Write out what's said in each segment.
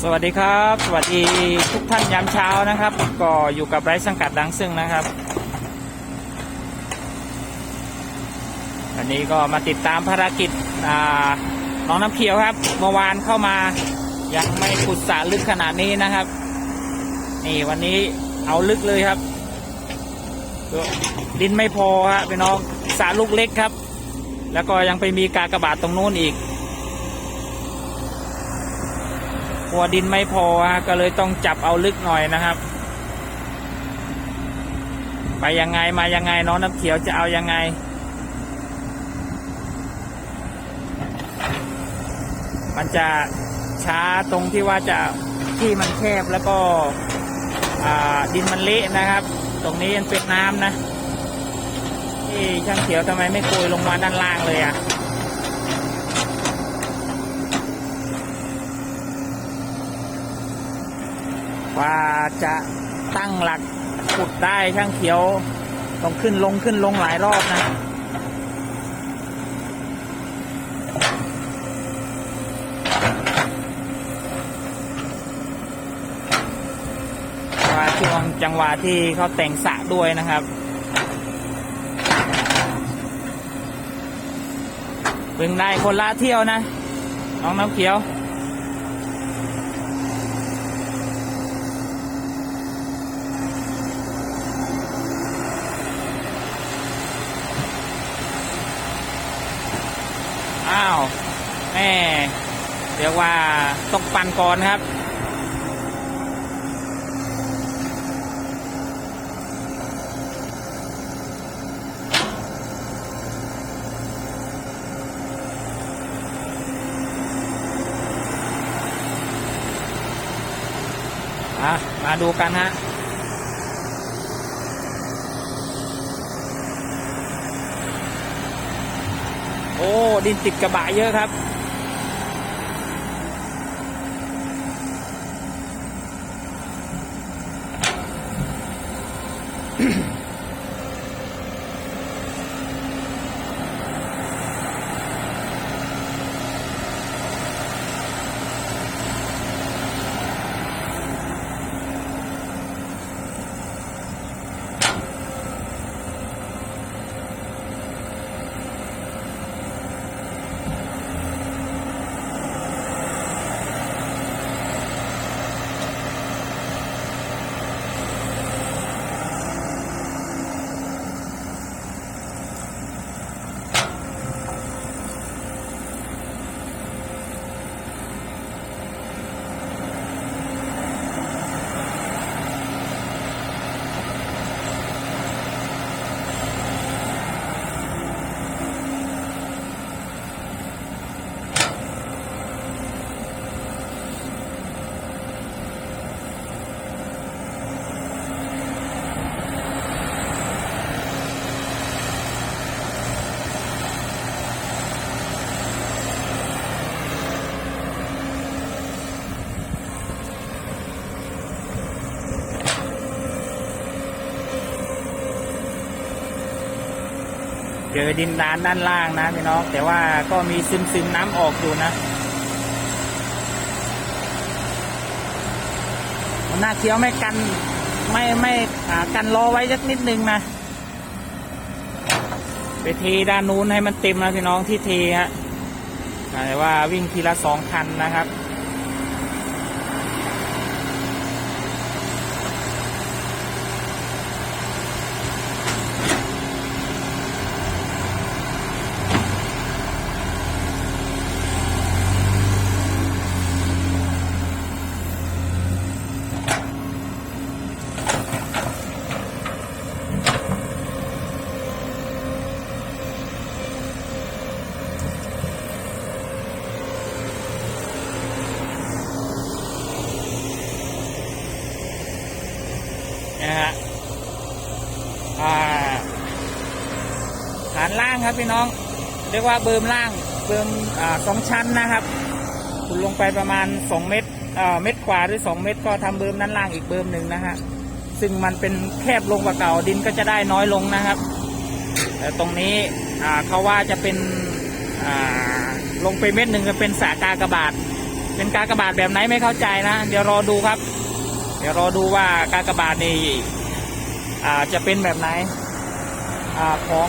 สวัสดีครับ สวัสดีทุกท่านยามเช้านะครับ ก็อยู่กับไร้สังกัดดังซึ่งนะครับวันนี้ก็มาติดตามภารกิจน้องน้ำเขียวครับ เมื่อวานเข้ามายังไม่ขุดสระลึกขนาดนี้นะครับ นี่วันนี้เอาลึกเลยครับดินไม่พอฮะพี่น้องสระลูกเล็กครับ แล้วก็ยังไปมีกากระบาดตรงนู้นอีกหัวดินไม่พอฮะก็เลยต้องจับเอาลึกหน่อยนะครับ ไปยังไงมายังไงน้องน้ำเขียวจะเอายังไง มันจะช้าตรงที่ว่าจะที่มันแคบแล้วก็ดินมันเละนะครับ ตรงนี้ยังเป็นน้ำนะี่ช่างเขียวทำไมไม่โกยลงมาด้านล่างเลยอะว่าจะตั้งหลักขุดได้ช่างเขียวต้องขึ้นลงขึ้นลงหลายรอบนะว่าช่วงจังหวะที่เขาแต่งสะด้วยนะครับ เพิ่งได้คนละเที่ยวนะ น้องน้ำเขียว อ้าวแม่เรียกว่าต้องปั่นก่อนครับ อะมาดูกันฮะโอ้ดินติดกระบะเยอะครับ เจอดินดานด้านล่างนะพี่น้องแต่ว่าก็มีซึมซึมๆน้ำออกอยู่นะหน้าเขียวไม่กันไม่ไม่กันรอไว้สักนิดนึงนะไปเทด้านนู้นให้มันเต็มนะพี่น้องที่เทฮะแต่ว่าวิ่งทีละสองคันนะครับ ฐานล่างครับพี่น้อง เรียกว่าเบิมล่างเบิมอสองชั้นนะครับขุดลงไปประมาณสองเมตรอ่าเมตรกว่าหรือสองเมตรก็ทำเบิมด้นล่างอีกเบิมหนึ่งนะฮะซึ่งมันเป็นแคบลงกว่าเก่าดินก็จะได้น้อยลงนะครับแต่ตรงนี้อาเขาว่าจะเป็นอาลงไปเม็ดหนึ่งก็เป็นสากากระบาทเป็นกากระบาทแบบไหนไม่เข้าใจนะ เดี๋ยวรอดูครับ เดี๋ยวรอดูว่ากากระบาทนี่อ่าจะเป็นแบบไหนอาของ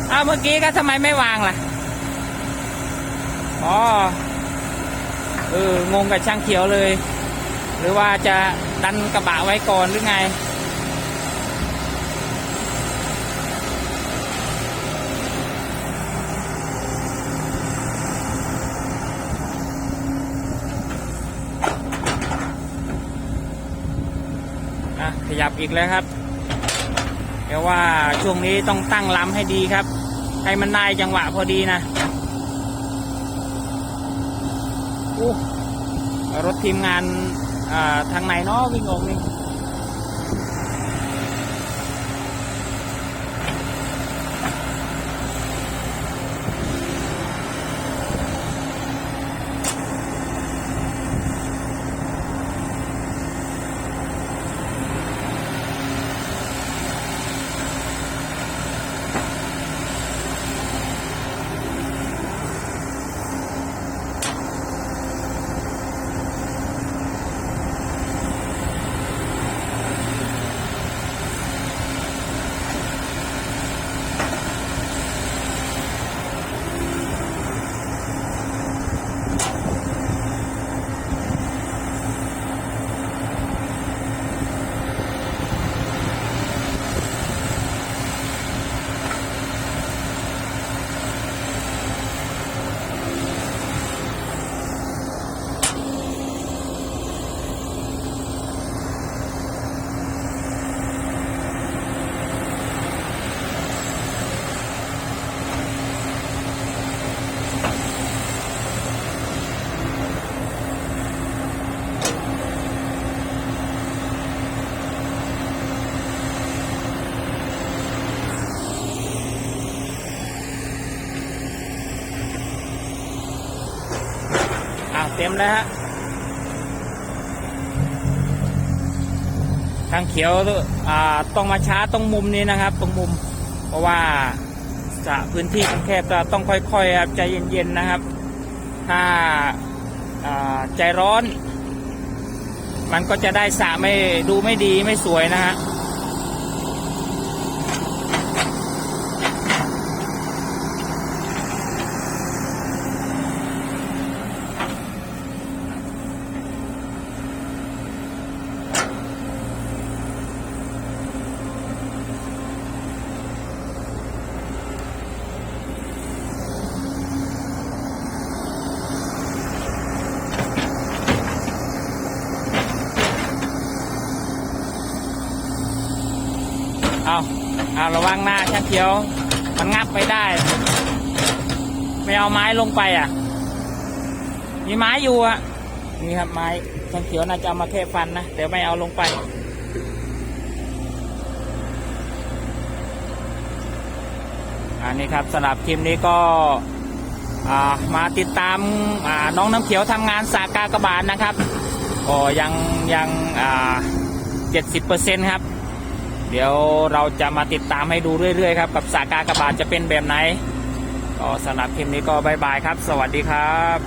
อาเป็นยังไงจังเขียวเป็นยังไงเอาเมื่อกี้ก็ทำไมไม่วางล่ะ อ๋อ เออ งงกับช่างเขียวเลย หรือว่าจะดันกระบะไว้ก่อนหรือไง อะ ขยับอีกแล้วครับเดี๋ยวว่าช่วงนี้ต้องตั้งลำให้ดีครับ ให้มันได้จังหวะพอดีนะอู้รถทีมงานทางไหนเนาะวิ่งออกนี่ เต็มแล้วฮะทางเขียวอ่าต้องมาช้าตรงมุมนี้นะครับ ตรงมุม เพราะว่าสะพื้นที่มันแคบก็ต้องค่อยๆครับใจเย็นๆนะครับ ถ้าอ่าใจร้อน มันก็จะได้สระไม่ดูไม่ดีไม่สวยนะฮะ เอา เอาระวังหน้าช่างเขียว มันงับไปได้ ไม่เอาไม้ลงไปอะ มีไม้อยู่อะ นี่ครับไม้ช่างเขียวน่าจะเอามาแค่ฟันนะแต่ไม่เอาลงไปอันนี้ครับสำหรับคลิปนี้ก็ามาติดตามาน้องน้ำเขียวทำงานสากากระบาลนะครับก็ยังยังเจ็ดสิบเปอร์เซ็นต์ครับ เดี๋ยวเราจะมาติดตามให้ดูเรื่อยๆครับ กับสากากระบาดจะเป็นแบบไหนก็สำหรับคลิปนี้ก็บายบายครับ สวัสดีครับ